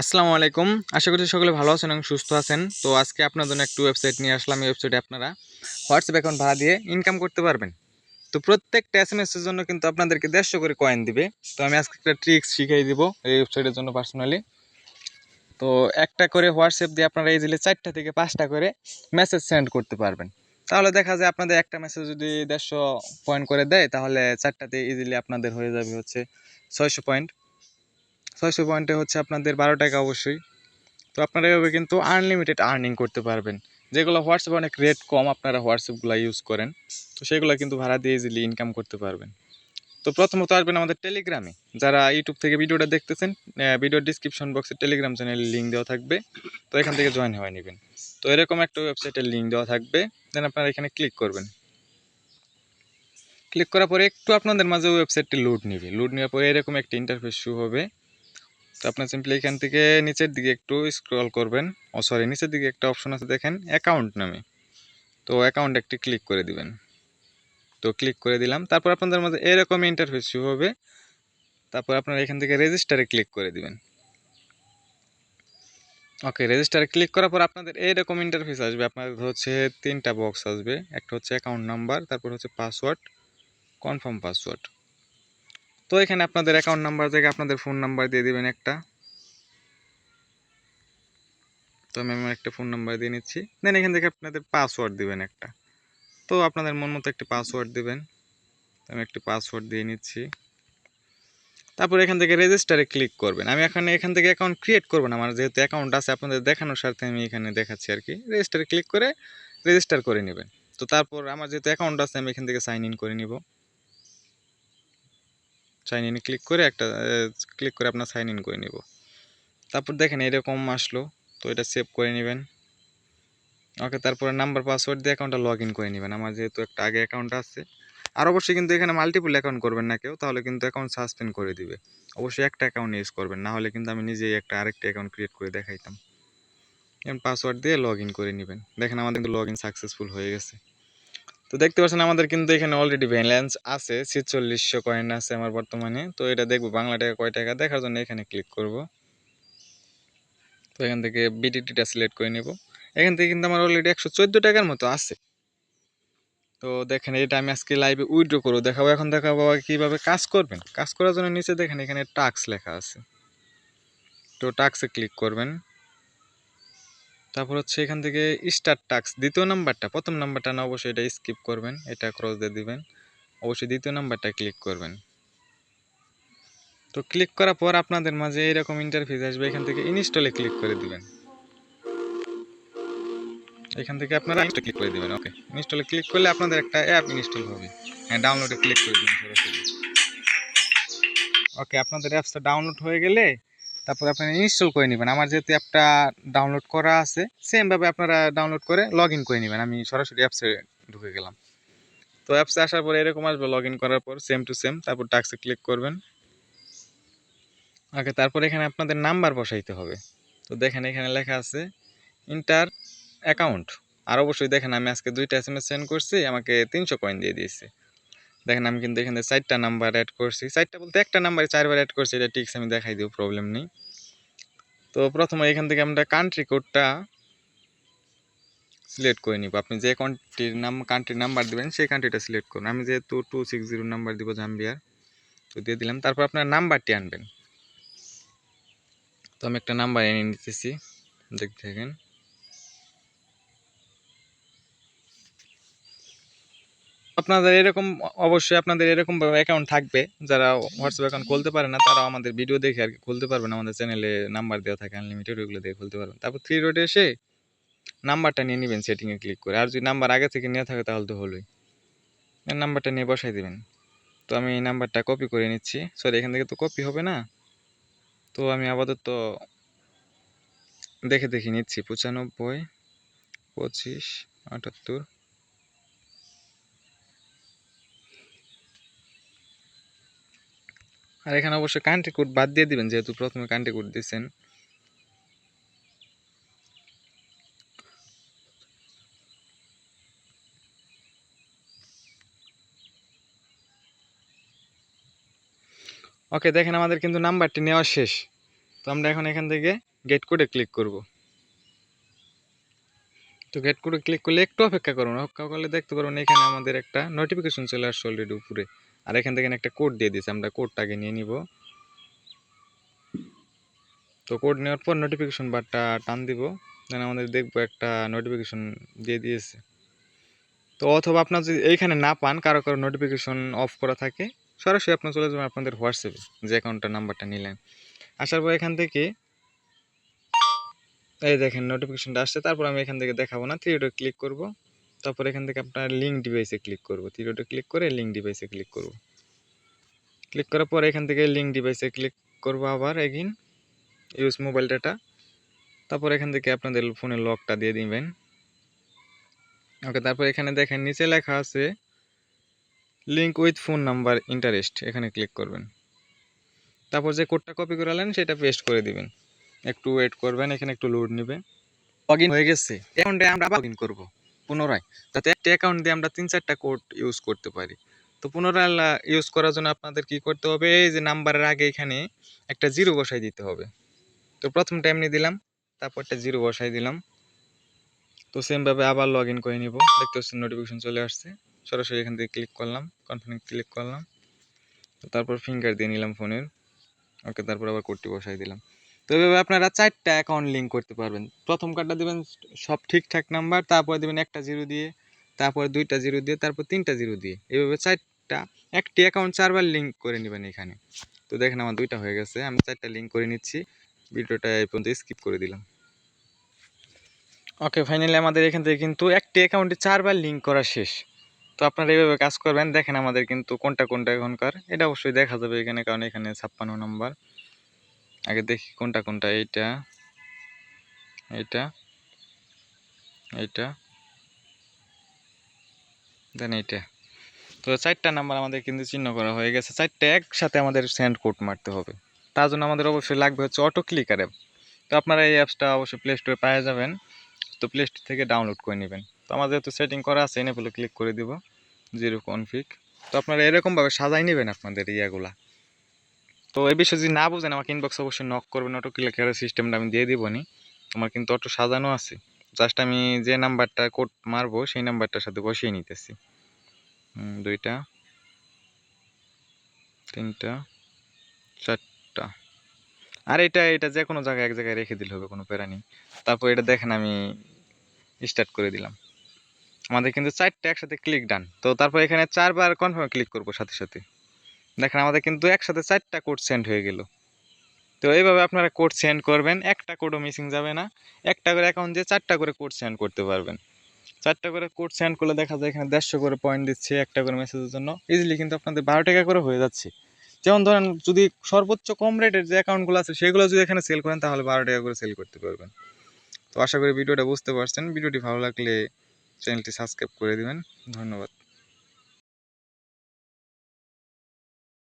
আসসালামু আলাইকুম। আশা করছি সকলে ভালো আছেন এবং সুস্থ আছেন। তো আজকে আপনার জন্য একটু ওয়েবসাইট নিয়ে আসলাম। এই ওয়েবসাইটে আপনারা হোয়াটসঅ্যাপ অ্যাকাউন্ট ভাড়া দিয়ে ইনকাম করতে পারবেন। তো প্রত্যেকটা এস এম এসের জন্য কিন্তু আপনাদেরকে দেড়শো করে কয়েন দিবে। তো আমি আজকে একটা ট্রিক্স শিখিয়ে দিব এই ওয়েবসাইটের জন্য পার্সোনালি তো একটা করে হোয়াটসঅ্যাপ দিয়ে আপনারা ইজিলি চারটা থেকে পাঁচটা করে মেসেজ সেন্ড করতে পারবেন। তাহলে দেখা যায় আপনাদের একটা মেসেজ যদি দেড়শো পয়েন্ট করে দেয়, তাহলে চারটাতে ইজিলি আপনাদের হয়ে যাবে হচ্ছে ছয়শো পয়েন্ট ছয়শো পয়েন্টে হচ্ছে আপনাদের বারো টাকা অবশ্যই। তো আপনারা এভাবে কিন্তু আনলিমিটেড আর্নিং করতে পারবেন। যেগুলো হোয়াটসঅ্যাপে অনেক রেট কম আপনারা হোয়াটসঅ্যাপগুলো ইউজ করেন। তো সেগুলো কিন্তু ভাড়া দিয়ে ইজিলি ইনকাম করতে পারবেন। তো প্রথমত আসবেন আমাদের টেলিগ্রামে যারা ইউটিউব থেকে ভিডিওটা দেখতেছেন ভিডিও ডিসক্রিপশন বক্সে টেলিগ্রাম চ্যানেলের লিঙ্ক দেওয়া থাকবে। তো এখান থেকে জয়েন হয়ে নেবেন। তো এরকম একটা ওয়েবসাইটের লিঙ্ক দেওয়া থাকবে। দেন আপনারা এখানে ক্লিক করবেন। ক্লিক করার পরে একটু আপনাদের মাঝে ওয়েবসাইটটি লোড নেবে। লোড নেওয়ার পরে এরকম একটা ইন্টারফেস শু হবে। তো আপনার সিম্পলি এখান থেকে নিচের দিকে একটু স্ক্রল করবেন। ও সরি নিচের দিকে একটা অপশন আছে, দেখেন অ্যাকাউন্ট নামে। তো অ্যাকাউন্ট একটি ক্লিক করে দিবেন। তো ক্লিক করে দিলাম। তারপর আপনাদের মধ্যে এরকম ইন্টারফেস শুরু হবে। তারপর আপনারা এখান থেকে রেজিস্টারে ক্লিক করে দিবেন। ওকে রেজিস্টারে ক্লিক করার পর আপনাদের এইরকম ইন্টারফেস আসবে। আপনাদের হচ্ছে তিনটা বক্স আসবে। একটা হচ্ছে অ্যাকাউন্ট নাম্বার তারপর হচ্ছে পাসওয়ার্ড কনফার্ম পাসওয়ার্ড তো এখানে আপনাদের অ্যাকাউন্ট নাম্বার থেকে আপনাদের ফোন নাম্বার দিয়ে দিবেন একটা। তো আমি আমার একটা ফোন নাম্বার দিয়ে নিচ্ছি। দেন এখান থেকে আপনাদের পাসওয়ার্ড দিবেন একটা। তো আপনাদের মন মতো একটি পাসওয়ার্ড দিবেন। আমি একটি পাসওয়ার্ড দিয়ে নিচ্ছি। তারপর এখান থেকে রেজিস্টারে ক্লিক করবেন। আমি এখানে এখান থেকে অ্যাকাউন্ট ক্রিয়েট করব না। আমার যেহেতু অ্যাকাউন্ট আছে, আপনাদের দেখানোর স্বার্থে আমি এখানে দেখাচ্ছি আর কি। রেজিস্টারে ক্লিক করে রেজিস্টার করে নেবেন। তো তারপর আমার যেহেতু অ্যাকাউন্ট আছে, আমি এখান থেকে সাইন ইন করে নিব। সাইন ইন ক্লিক করে একটা ক্লিক করে আপনার সাইন ইন করে নিব। তারপর দেখেন এরকম আসলো, তো এটা সেভ করে নেবেন। ওকে, তারপরে নাম্বার পাসওয়ার্ড দিয়ে অ্যাকাউন্টটা লগ ইন করে নেবেন। আমার যেহেতু একটা আগে অ্যাকাউন্ট আছে। আর অবশ্যই কিন্তু এখানে মাল্টিপল অ্যাকাউন্ট করবেন না কেউ, তাহলে কিন্তু অ্যাকাউন্ট সাসপেন্ড করে দিবে। অবশ্যই একটা অ্যাকাউন্ট ইউজ করবেন, না হলে কিন্তু আমি নিজেই একটা আরেকটা অ্যাকাউন্ট ক্রিয়েট করে দেখাইতাম। পাসওয়ার্ড দিয়ে লগ ইন করে নেবেন। দেখেন আমাদের কিন্তু লগ ইন সাকসেসফুল হয়ে গেছে। তো দেখতে পাচ্ছেন আমাদের কিন্তু এখানে অলরেডি ব্যালেন্স আছে, ছিচল্লিশশো কয়েন আছে আমার বর্তমানে। তো এটা দেখব, বাংলা টাকা কয় টাকা? দেখার জন্য এখানে ক্লিক করব। তো এখান থেকে বিডিটিটা সিলেক্ট করে নেব। এখান থেকে কিন্তু আমার অলরেডি একশো চোদ্দ টাকার মতো আছে। তো দেখেন, এটা আমি আজকে লাইভে উইড্রো করব, দেখাবো, এখন দেখাবো কীভাবে কাজ করবেন। কাজ করার জন্য নিচে দেখেন, এখানে টাক্স লেখা আছে। তো টাক্সে ক্লিক করবেন। তারপর হচ্ছে এখান থেকে স্টার টাক্স দ্বিতীয় নাম্বারটা প্রথম নাম্বারটা না অবশ্যই এটা স্কিপ করবেন, এটা ক্রস দিয়ে দিবেন, অবশ্যই দ্বিতীয় নাম্বারটা ক্লিক করবেন। তো ক্লিক করার পর আপনাদের মাঝে এরকম ইন্টারফেস আসবে, এখান থেকে ইনস্টলে ক্লিক করে দিবেন। এখান থেকে আপনারা ক্লিক করে দিবেন ওকে ইনস্টলে ক্লিক করলে আপনাদের একটা অ্যাপ ইনস্টল হবে। হ্যাঁ ডাউনলোডে ক্লিক করে দিবেন ওকে আপনাদের অ্যাপসটা ডাউনলোড হয়ে গেলে তারপর আপনারা ইনস্টল করে নেবেন। আমার যেহেতু অ্যাপটা ডাউনলোড করা আছে সেমভাবে আপনারা ডাউনলোড করে লগ করে নেবেন। আমি সরাসরি অ্যাপসে ঢুকে গেলাম। তো অ্যাপসে আসার পরে এরকম আসবে লগ করার পর সেম টু সেম তারপর টাক্সে ক্লিক করবেন। ওকে তারপর এখানে আপনাদের নাম্বার বসাইতে হবে। তো দেখেন এখানে লেখা আছে ইন্টার অ্যাকাউন্ট আর অবশ্যই দেখেন আমি আজকে দুইটা এস এম এস সেন্ড করছি, আমাকে তিনশো কয়েন দিয়ে দিয়েছে। দেখেন আমি কিন্তু এখানে চারটা নাম্বার অ্যাড করছি। চারটা বলতে একটা নাম্বারে চারবার অ্যাড করছি, এটা টিক্স আমি দেখাই দিব প্রবলেম নেই। তো প্রথমে এখান থেকে আমরা কান্ট্রি কোডটা সিলেক্ট করে নিব। আপনি যে কান্ট্রির নাম কান্ট্রির নাম্বার দেবেন, সেই কান্ট্রিটা সিলেক্ট করুন। আমি যেহেতু টু সিক্স জিরো নাম্বার দিব জাম্বিয়ার, তো দিয়ে দিলাম। তারপর আপনার নাম্বারটি আনবেন। তো আমি একটা নাম্বার এনে নিতেছি। দেখতে থাকেন আপনাদের এরকম, অবশ্যই আপনাদের এরকম অ্যাকাউন্ট থাকবে। যারা হোয়াটসঅ্যাপ অ্যাকাউন্ট খুলতে পারে না তারা আমাদের ভিডিও দেখে আর কি খুলতে পারবেন। আমাদের চ্যানেলে নাম্বার দেওয়া থাকে আনলিমিটেড ওইগুলো দেখে খুলতে পারবেন। তারপর থ্রি রোডে এসে নাম্বারটা নিয়ে নেবেন সেটিংয়ে ক্লিক করে। আর যদি নাম্বার আগে থেকে নিয়ে থাকে, তাহলে তো হলোই। নাম্বারটা নিয়ে বসাই দেবেন। তো আমি এই নাম্বারটা কপি করে নিচ্ছি। সরি এখান থেকে তো কপি হবে না। তো আমি আপাতত দেখে দেখে নিচ্ছি। পঁচানব্বই, পঁচিশ, আটাত্তর আর এখানে অবশ্যই কান্ট্রি কোড বাদ দিয়ে দিবেন, যেহেতু প্রথমে কান্ট্রি কোড দিয়েছেন ওকে দেখেন আমাদের কিন্তু নাম্বারটি নেওয়া শেষ। তো আমরা এখন এখান থেকে গেট কোডে ক্লিক করব। তো গেট কোডে ক্লিক করলে একটু অপেক্ষা করুন। অপেক্ষা করলে দেখতে পারবেন এখানে আমাদের একটা নোটিফিকেশন চলে আসছে অলরেডি উপরে। আর এখান থেকে একটা কোড দিয়ে দিয়েছে আমরা কোডটাকে নিয়ে নিব। তো কোড নেওয়ার পর নোটিফিকেশন বারটা টান দিব দেন আমাদের দেখব একটা নোটিফিকেশন দিয়ে দিয়েছে। তো অথবা আপনার যদি এইখানে না পান, কারও কারও নোটিফিকেশন অফ করা থাকে, সরাসরি আপনার চলে যাবেন আপনাদের হোয়াটসঅ্যাপে যে অ্যাকাউন্টটার নাম্বারটা নিলেন। আসার পর এখান থেকে এই দেখেন নোটিফিকেশনটা আসছে, তারপর আমি এখান থেকে দেখাবো না থ্রি ক্লিক করব। তারপর এখান থেকে আপনার লিঙ্ক ডিভাইসে ক্লিক করব। থ্রি ডটে ক্লিক করে লিঙ্ক ডিভাইসে ক্লিক করব। ক্লিক করার পর এখান থেকে লিঙ্ক ডিভাইসে ক্লিক করব আবার এগিন ইউজ মোবাইল ডাটা তারপর এখান থেকে আপনাদের ফোনের লকটা দিয়ে দিবেন। ওকে তারপর এখানে দেখেন, নিচে লেখা আছে link with phone number interest এখানে ক্লিক করবেন। তারপর যে কোডটা কপি করালেন, সেটা পেস্ট করে দিবেন। একটু ওয়েট করবেন, এখানে একটু লোড নেবে। লগ হয়ে গেছে। এখন আমরা লগ ইন করব। পুনরায়। যাতে একটা অ্যাকাউন্ট দিয়ে আমরা তিন চারটা কোড ইউজ করতে পারি। তো পুনরায় ইউজ করার জন্য আপনাদের কি করতে হবে? এই যে নাম্বারের আগে এখানে একটা জিরো বসাই দিতে হবে। তো প্রথমটা এমনি দিলাম, তারপরটা জিরো বসাই দিলাম। তো সেমভাবে আবার লগ ইন করে নিব। দেখতে পাচ্ছেন নোটিফিকেশন চলে আসছে। সরাসরি এখান থেকে ক্লিক করলাম কনফার্ম ক্লিক করলাম। তো তারপর ফিঙ্গার দিয়ে নিলাম ফোনের ওকে, তারপর আবার কোডটি বসাই দিলাম। তো এভাবে আপনারা চারটা অ্যাকাউন্ট লিঙ্ক করতে পারবেন। প্রথম কার্ডটা দেবেন, সব ঠিকঠাক নাম্বার তারপরে দেবেন একটা জিরো দিয়ে, তারপর দুইটা জিরো দিয়ে, তারপর তিনটা জিরো দিয়ে। এভাবে চারটা, একটি অ্যাকাউন্ট চারবার লিঙ্ক করে নেবেন এখানে। তো দেখেন আমার দুইটা হয়ে গেছে, আমি চারটা লিঙ্ক করে নিচ্ছি। ভিডিওটা এই পর্যন্ত স্কিপ করে দিলাম। ওকে ফাইনালি আমাদের এখান থেকে কিন্তু একটি অ্যাকাউন্টে চারবার লিঙ্ক করা শেষ। তো আপনারা এইভাবে কাজ করবেন, দেখেন আমাদের কিন্তু কোনটা কোনটা এখনকার, এটা অবশ্যই দেখা যাবে এখানে, কারণ এখানে ছাপ্পান্ন নাম্বার আগে দেখি কোনটা কোনটা? এইটা এইটা এইটা, দেন এইটা। তো চারটা নাম্বার আমাদের কিন্তু চিহ্ন করা হয়ে গেছে। চারটা একসাথে আমাদের সেন্ড কোড মারতে হবে। তার জন্য আমাদের অবশ্যই লাগবে হচ্ছে অটো ক্লিকার অ্যাপ তো আপনারা এই অ্যাপসটা অবশ্যই প্লে স্টোরে পাওয়া যাবেন। তো প্লে স্টোর থেকে ডাউনলোড করে নেবেন। তো আমাদের যেহেতু সেটিং করা আছে এনেবলে ক্লিক করে দিব। জিরো কনফিক তো আপনারা এরকমভাবে সাজাই নেবেন আপনাদের ইয়াগুলা। তো এই বিষয়ে যদি না বুঝেন, আমাকে ইনবক্স অবশ্যই নক করবেন অটো ক্লিকারের সিস্টেমটা আমি দিয়ে দিবনি। আমার কিন্তু অটো সাজানো আছে। জাস্ট আমি যে নাম্বারটা কোড মারবো, সেই নাম্বারটার সাথে বসিয়ে নিতেছি। দুইটা, তিনটা, চারটা। আর এটা এটা যে কোনো জায়গায় এক জায়গায় রেখে দিলে হবে, কোনো প্যারা নেই। তারপর এটা দেখেন আমি স্টার্ট করে দিলাম। আমাদের কিন্তু চারটা একসাথে ক্লিক ডান তো তারপর এখানে চারবার কনফার্ম ক্লিক করব সাথে সাথে। দেখেন, আমাদের কিন্তু একসাথে চারটা কোড সেন্ড হয়ে গেল। তো এইভাবে আপনারা কোড সেন্ড করবেন, একটা কোডও মিসিং যাবে না। একটা করে অ্যাকাউন্ট দিয়ে চারটা করে কোড সেন্ড করতে পারবেন। চারটা করে কোড সেন্ড করলে দেখা যায় এখানে দেড়শো করে পয়েন্ট দিচ্ছে একটা করে মেসেজের জন্য। ইজিলি কিন্তু আপনাদের বারো টাকা করে হয়ে যাচ্ছে। যেমন ধরেন, যদি সর্বোচ্চ কম রেটের যে অ্যাকাউন্টগুলো আছে, সেগুলো যদি এখানে সেল করেন, তাহলে বারো টাকা করে সেল করতে পারবেন। তো আশা করি ভিডিওটা বুঝতে পারছেন। ভিডিওটি ভালো লাগলে চ্যানেলটি সাবস্ক্রাইব করে দেবেন। ধন্যবাদ।